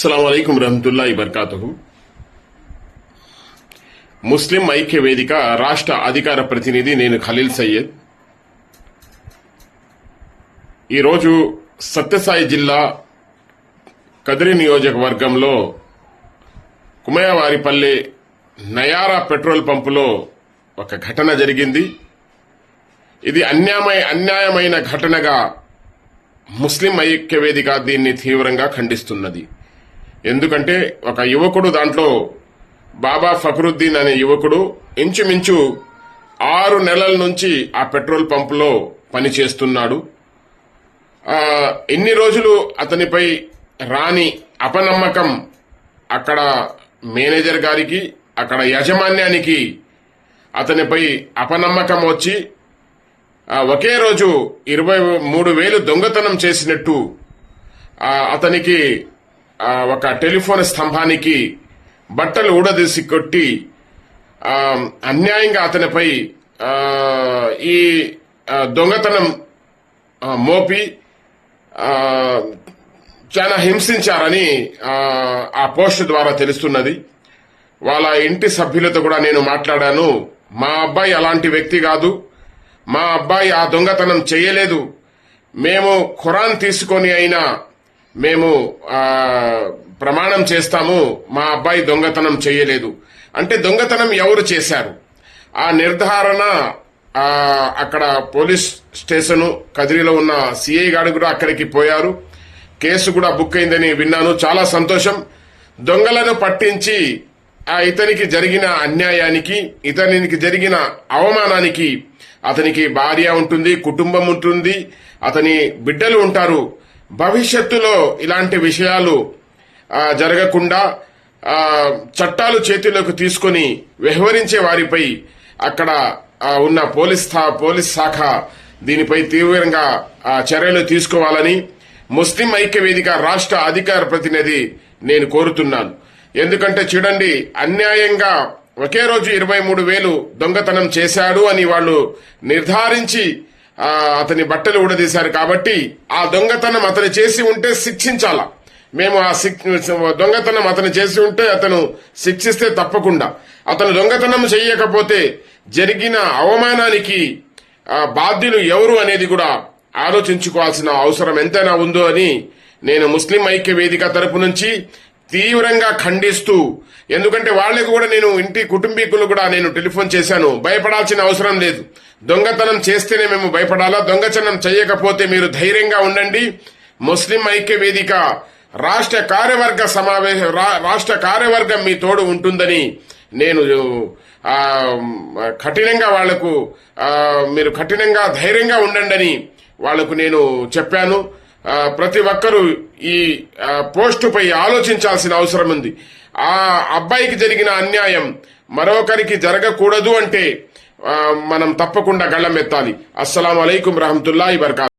అస్సలం అయికం రహమతుల్లా బర్కాతుహు ముస్లిం ఐక్య వేదిక రాష్ట్ర అధికార ప్రతినిధి నేను ఖలీల్ సయ్యద్ ఈరోజు సత్యసాయి జిల్లా కదిరి నియోజకవర్గంలో కుమయవారిపల్లె నయారా పెట్రోల్ పంపులో ఒక ఘటన జరిగింది. ఇది అన్యాయమై అన్యాయమైన ఘటనగా ముస్లిం ఐక్య వేదిక దీన్ని తీవ్రంగా ఖండిస్తున్నది. ఎందుకంటే ఒక యువకుడు దాంట్లో బాబా ఫక్రుద్దీన్ అనే యువకుడు ఇంచుమించు ఆరు నెలల నుంచి ఆ పెట్రోల్ పంపులో పనిచేస్తున్నాడు. ఆ, ఎన్ని రోజులు అతనిపై రాని అపనమ్మకం అక్కడ మేనేజర్ గారికి అక్కడ యాజమాన్యానికి అతనిపై అపనమ్మకం వచ్చి ఒకే రోజు ఇరవై మూడు వేలు దొంగతనం చేసినట్టు అతనికి ఒక టెలిఫోన్ స్తంభానికి బట్టలు ఊడదీసి కొట్టి అన్యాయంగా అతనిపై ఈ దొంగతనం మోపి చాలా హింసించారని ఆ పోస్ట్ ద్వారా తెలుస్తున్నది. వాళ్ళ ఇంటి సభ్యులతో కూడా నేను మాట్లాడాను. మా అబ్బాయి అలాంటి వ్యక్తి కాదు. మా అబ్బాయి ఆ దొంగతనం చేయలేదు. మేము ఖురాన్ తీసుకొని అయినా మేము ప్రమాణం చేస్తాము మా అబ్బాయి దొంగతనం చేయలేదు. అంటే దొంగతనం ఎవరు చేశారు? ఆ నిర్ధారణ అక్కడ పోలీస్ స్టేషన్ కదిరిలో ఉన్న సిఐ గారు కూడా అక్కడికి పోయారు. కేసు కూడా బుక్ అయిందని విన్నాను. చాలా సంతోషం. దొంగలను పట్టించి ఆ ఇతనికి జరిగిన అన్యాయానికి ఇతనికి జరిగిన అవమానానికి అతనికి భార్య ఉంటుంది కుటుంబం ఉంటుంది అతని బిడ్డలు ఉంటారు. భవిష్యత్తులో ఇలాంటి విషయాలు జరగకుండా చట్టాలు చేతిలోకి తీసుకొని వ్యవహరించే వారిపై అక్కడ ఉన్న పోలీస్ పోలీస్ శాఖ దీనిపై తీవ్రంగా ఆ, చర్యలు తీసుకోవాలని ముస్లిం ఐక్య వేదిక రాష్ట్ర అధికార ప్రతినిధి నేను కోరుతున్నాను. ఎందుకంటే చూడండి అన్యాయంగా ఒకే రోజు ఇరవై మూడు వేలు దొంగతనం చేశాడు అని వాళ్ళు నిర్ధారించి అతని బట్టలు ఊడదీశారు కాబట్టి ఆ దొంగతనం అతను చేసి ఉంటే శిక్షించాలా. మేము ఆ దొంగతనం అతను చేసి ఉంటే అతను శిక్షిస్తే తప్పకుండా. అతను దొంగతనం చేయకపోతే జరిగిన అవమానానికి బాధ్యులు ఎవరు అనేది కూడా ఆలోచించుకోవాల్సిన అవసరం ఎంతైనా ఉందో అని నేను ముస్లిం ఐక్య వేదిక తరపు నుంచి తీవ్రంగా ఖండిస్తూ ఎందుకంటే వాళ్ళకు కూడా నేను ఇంటి కుటుంబీకులు కూడా నేను టెలిఫోన్ చేశాను. భయపడాల్సిన అవసరం లేదు. దొంగతనం చేస్తేనే మేము భయపడాలా? దొంగతనం చేయకపోతే మీరు ధైర్యంగా ఉండండి. ముస్లిం ఐక్య వేదిక రాష్ట్ర కార్యవర్గ సమావేశ రా- రాష్ట్ర కార్యవర్గం మీ తోడు ఉంటుందని నేను కఠినంగా వాళ్ళకు మీరు కఠినంగా ధైర్యంగా ఉండండి అని వాళ్ళకు నేను చెప్పాను. ప్రతి ఒక్కరూ ఈ పోస్టుపై ఆలోచించాల్సిన అవసరం ఉంది. ఆ అబ్బాయికి జరిగిన అన్యాయం మరొకరికి జరగకూడదు అంటే మనం తప్పకుండా గళ్ళమెత్తాలి అస్సలం అలైకుం రహమతుల్లా ఇబర్కా